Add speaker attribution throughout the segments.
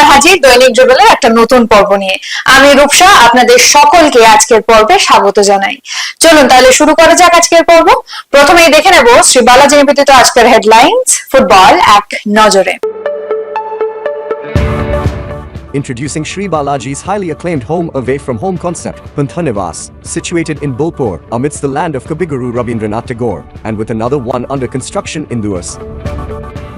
Speaker 1: আবার হাজির দৈনিক যুগলের একটা নতুন পর্ব নিয়ে আমি রূপসা আপনাদের সকলকে আজকের পর্বে স্বাগত জানাই চলুন তাহলে শুরু করা যাক আজকের পর্ব প্রথমেই দেখে নেব শ্রী বালাজি নিবেদিত আজকের হেডলাইন্স ফুটবল এক নজরে
Speaker 2: Introducing Sri Balaji's highly acclaimed home away from home concept, Panthanivas, situated in Bolpur amidst the land of Kabiguru Rabindranath Tagore, and with another one under construction in Duas.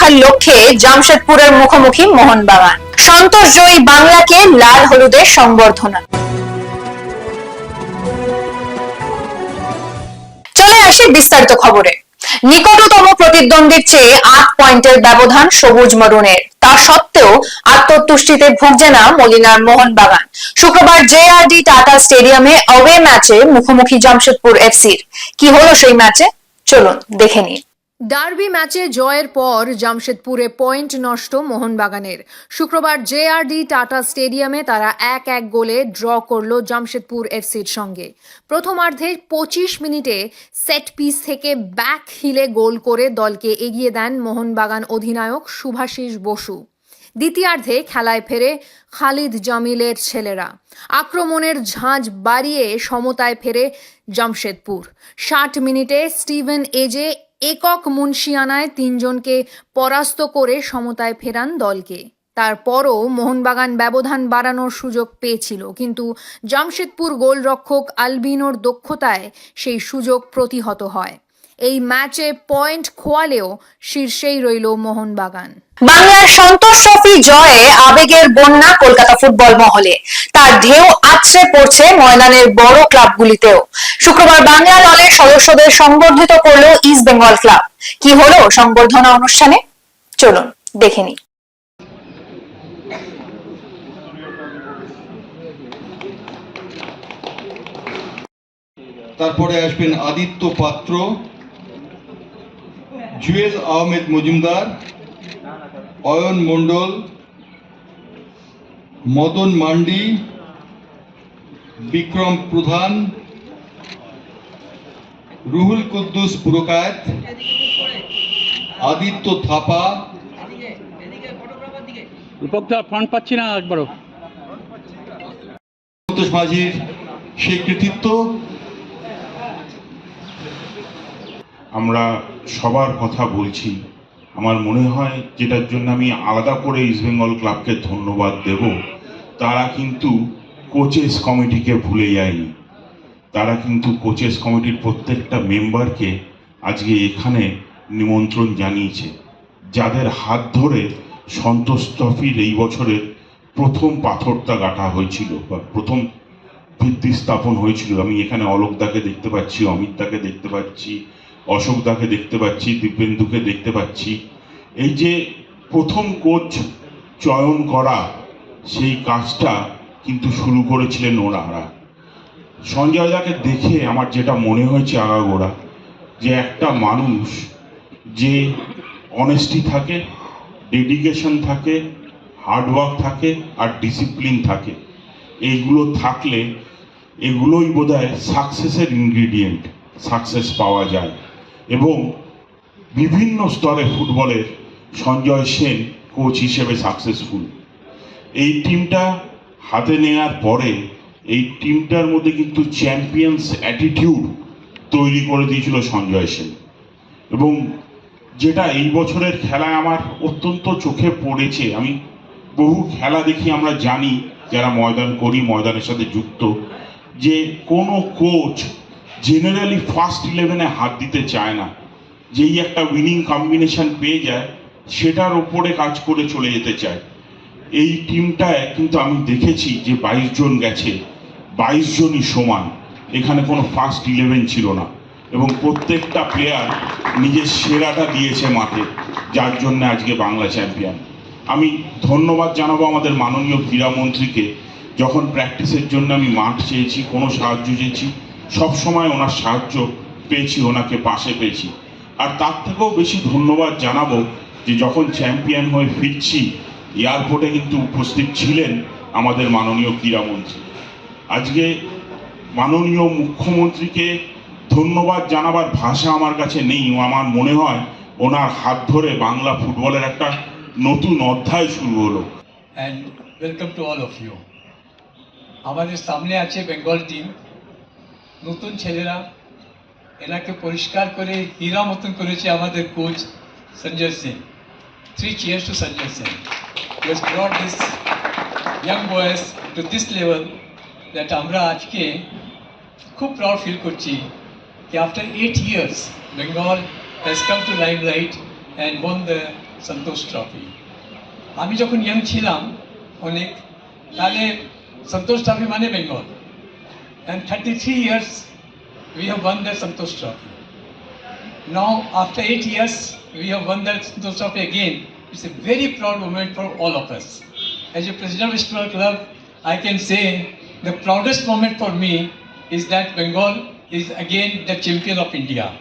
Speaker 1: রাখার লক্ষ্যে জামশেদপুরের মুখোমুখি মোহনবাগান সন্তোষজয়ী বাংলাকে লাল হলুদের সংবর্ধনা। চলে আসি বিস্তারিত খবরে। নিকটতম প্রতিদ্বন্দ্বীর চেয়ে আট পয়েন্টের ব্যবধান সবুজ মরুনের। তা সত্ত্বেও আত্মতুষ্টিতে ভুগছে না মলিনার মোহনবাগান শুক্রবার জেআরডি টাটা স্টেডিয়ামে অওয়ে ম্যাচে মুখোমুখি জামশেদপুর এফসির। কি হলো সেই ম্যাচে চলুন দেখে নিই।
Speaker 3: ডার্বি ম্যাচে জয়ের পর জামশেদপুরে পয়েন্ট নষ্ট মোহনবাগানের। শুক্রবার জেআরডি টাটা স্টেডিয়ামে তারা এক এক গোলে ড্র করল জামশেদপুর এফসির সঙ্গে। প্রথমার্ধে পঁচিশ মিনিটে সেট পিস থেকে ব্যাক হিলে গোল করে দলকে এগিয়ে দেন মোহনবাগান অধিনায়ক শুভাশিস বসু। দ্বিতীয়ার্ধে খেলায় ফেরে খালিদ জামিলের ছেলেরা। আক্রমণের ঝাঁজ বাড়িয়ে সমতায় ফেরে জামশেদপুর। ষাট মিনিটে স্টিভেন এজে একক মুন্সিয়ানায় তিনজনকে পরাস্ত করে সমতায় ফেরান দলকে। তারপরও মোহনবাগান ব্যবধান বাড়ানোর সুযোগ পেয়েছিল, কিন্তু জামশেদপুর গোলরক্ষক আলবিনোর দক্ষতায় সেই সুযোগ প্রতিহত হয়। এই ম্যাচে পয়েন্ট খোয়ালেও শীর্ষেই রইল মোহনবাগান।
Speaker 1: বাংলার সন্তোষ ট্রফি জয়ে আবেগের বন্যা কলকাতা ফুটবল মহলে। তার ঢেউ আছড়ে পড়ছে ময়দানের বড় ক্লাবগুলিতেও। শুক্রবার বাংলা দলের সদস্যদের সংবর্ধিত করল ইস্ট বেঙ্গল ক্লাব কি হলো সংবর্ধনা অনুষ্ঠানে? চলুন দেখে নিই।
Speaker 4: তারপরে আসবেন আদিত্য পাত্র। জুয়েল আহমেদ মজুমদার অয়ন মণ্ডল মদন মান্ডি বিক্রম প্রধান রুহুল কুদ্দুস পুরকায়েত আদিত্য থাপা
Speaker 5: রূপকদা পাচ্ছি না একবারও।
Speaker 4: মাঝির সেই কৃতিত্ব।
Speaker 6: আমরা সবার কথা বলছি। আমার মনে হয় যেটার জন্য আমি আলাদা করে ইস্টবেঙ্গল ক্লাবকে ধন্যবাদ দেব, তারা কিন্তু কোচেস কমিটিকে ভুলে যায়নি। তারা কিন্তু কোচেস কমিটির প্রত্যেকটা মেম্বারকে আজকে এখানে নিমন্ত্রণ জানিয়েছে। যাদের হাত ধরে সন্তোষ ট্রফির এই বছরের প্রথম পাথরটা গাঁথা হয়েছিল বা প্রথম ভিত্তি স্থাপন হয়েছিল। আমি এখানে অলোকদাকে দেখতে পাচ্ছি, অমিতদাকে দেখতে পাচ্ছি অশোকদাকে দেখতে পাচ্ছি, দিব্যেন্দুকে দেখতে পাচ্ছি। এই যে প্রথম কোচ চয়ন করা, সেই কাজটা কিন্তু শুরু করেছিলেন ওনারা। সঞ্জয় দাকে দেখে আমার যেটা মনে হয়েছে আগাগোড়া, যে একটা মানুষ যে অনেস্টি থাকে ডেডিকেশন থাকে হার্ডওয়ার্ক থাকে আর ডিসিপ্লিন থাকে। এইগুলো থাকলে, এগুলোই বোধ হয় সাকসেসের ইনগ্রিডিয়েন্ট সাকসেস পাওয়া যায়। এবং বিভিন্ন স্তরে ফুটবলের সঞ্জয় সেন কোচ হিসেবে সাকসেসফুল এই টিমটা হাতে নেওয়ার পরে এই টিমটার মধ্যে কিন্তু চ্যাম্পিয়ন্স অ্যাটিটিউড তৈরি করে দিয়েছিল সঞ্জয় সেন। এবং যেটা এই বছরের খেলায় আমার অত্যন্ত চোখে পড়েছে, আমি বহু খেলা দেখি আমরা জানি, যারা ময়দান করি, ময়দানের সাথে যুক্ত, যে কোনো কোচ জেনারেলি ফার্স্ট ইলেভেনে হাত দিতে চায় না। যেই একটা উইনিং কম্বিনেশন পেয়ে যায়, সেটার ওপরে কাজ করে চলে যেতে চায়। এই টিমটায় কিন্তু আমি দেখেছি যে বাইশ জন গেছে, বাইশ জনই সমান। এখানে কোনো ফার্স্ট ইলেভেন ছিল না। এবং প্রত্যেকটা প্লেয়ার নিজের সেরাটা দিয়েছে মাঠে, যার জন্য আজকে বাংলা চ্যাম্পিয়ন আমি ধন্যবাদ জানাব আমাদের মাননীয় ক্রীড়ামন্ত্রীকে, যখন প্র্যাকটিসের জন্য আমি মাঠ চেয়েছি, কোনো সাহায্য চেয়েছি সব সময় ওনার সাহায্য পেয়েছি, ওনাকে পাশে পেয়েছি। আর তার থেকেও বেশি ধন্যবাদ জানাব যে যখন চ্যাম্পিয়ন হয়ে ফিরছি, এয়ারপোর্টে কিন্তু উপস্থিত ছিলেন আমাদের মাননীয় ক্রীড়ামন্ত্রী। আজকে মাননীয় মুখ্যমন্ত্রীকে ধন্যবাদ জানাবার ভাষা আমার কাছে নেই। আমার মনে হয় ওনার হাত ধরে বাংলা ফুটবলের একটা নতুন অধ্যায় শুরু হলো।
Speaker 7: And welcome to all of you আমাদের সামনে আছে বেঙ্গল টিম নতুন ছেলেরা এনাকে পরিষ্কার করে, হীরা মতন করেছে আমাদের coach Sanjay Singh. Three cheers to Sanjay Singh. Has brought this young to this level that আমরা আজকে খুব প্রাউড ফিল করছি কি after eight years Bengal has come to limelight and won the Santosh trophy আমি যখন young ছিলাম অনেক, তাহলে সন্তোষ ট্রফি মানে Bengal and 33 years we have won the Santosh Trophy. Now, after eight years, we have won the Santosh Trophy again. It's a very proud moment for all of us. As a president of Ishmael Club, I can say the proudest moment for me is that Bengal is again the champion of India.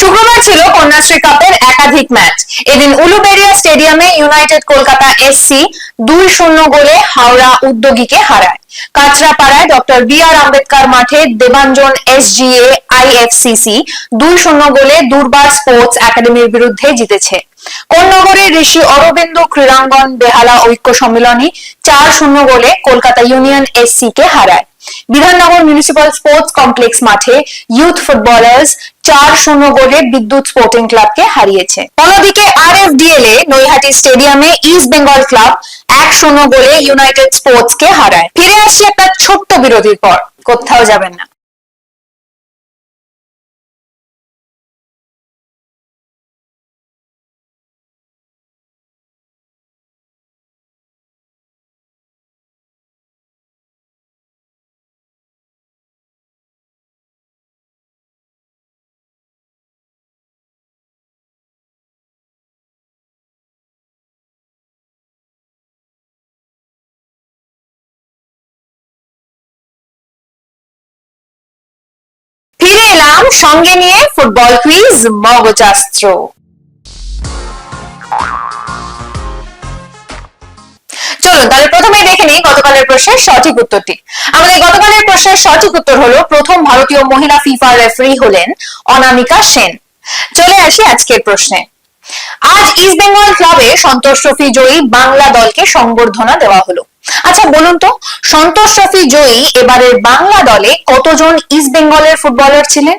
Speaker 1: শুক্রবার ছিল কন্যাশ্রী কাপের একাধিক match. এদিন উলুবেড়িয়া স্টেডিয়ামে United Kolkata SC দুই শূন্য গোলে হাওড়া উদ্যোগীকে হারায়। কাঁচরাপাড়ায় ডক্টর বি আর আম্বেদকর মাঠে দেবাঞ্জন এসজিএ আইএফসিসি দুই শূন্য গোলে দুর্বার স্পোর্টস একাডেমির বিরুদ্ধে জিতেছে। কোন্নগরে ঋষি অরবিন্দ ক্রীড়াঙ্গন বেহালা ঐক্য সম্মিলনী চার শূন্য গোলে কলকাতা ইউনিয়ন এসসি কে হারায়। বিধাননগর মিউনিসিপাল স্পোর্টস কমপ্লেক্স মাঠে ইউথ ফুটবলার্স চার শূন্য গোলে বিদ্যুৎ স্পোর্টিং ক্লাবকে হারিয়েছে। অন্যদিকে আর এফ ডিএল এ নৈহাটি স্টেডিয়ামে ইস্ট বেঙ্গল ক্লাব এক শূন্য গোলে ইউনাইটেড স্পোর্টস কে হারায়। ফিরে আসি একটা ছোট্ট বিরতির পর। কোথাও যাবেন না। এলাম সঙ্গে নিয়ে ফুটবল কুইজ মগজাস্ত্র। চলুন, তাহলে প্রথমে দেখে নিই গতকালের প্রশ্নের সঠিক উত্তরটি। আমাদের গতকালের প্রশ্নের সঠিক উত্তর হলো, প্রথম ভারতীয় মহিলা ফিফা রেফারি হলেন অনামিকা সেন। চলে আসি আজকের প্রশ্নে। আজ ইস্ট বেঙ্গল ক্লাবে সন্তোষ ট্রফি জয়ী বাংলা দলকে সংবর্ধনা দেওয়া হলো। আচ্ছা বলুন তো, সন্তোষ ট্রফি জয়ী এবারের বাংলা দলে কতজন ইস্ট বেঙ্গলের ফুটবলার ছিলেন?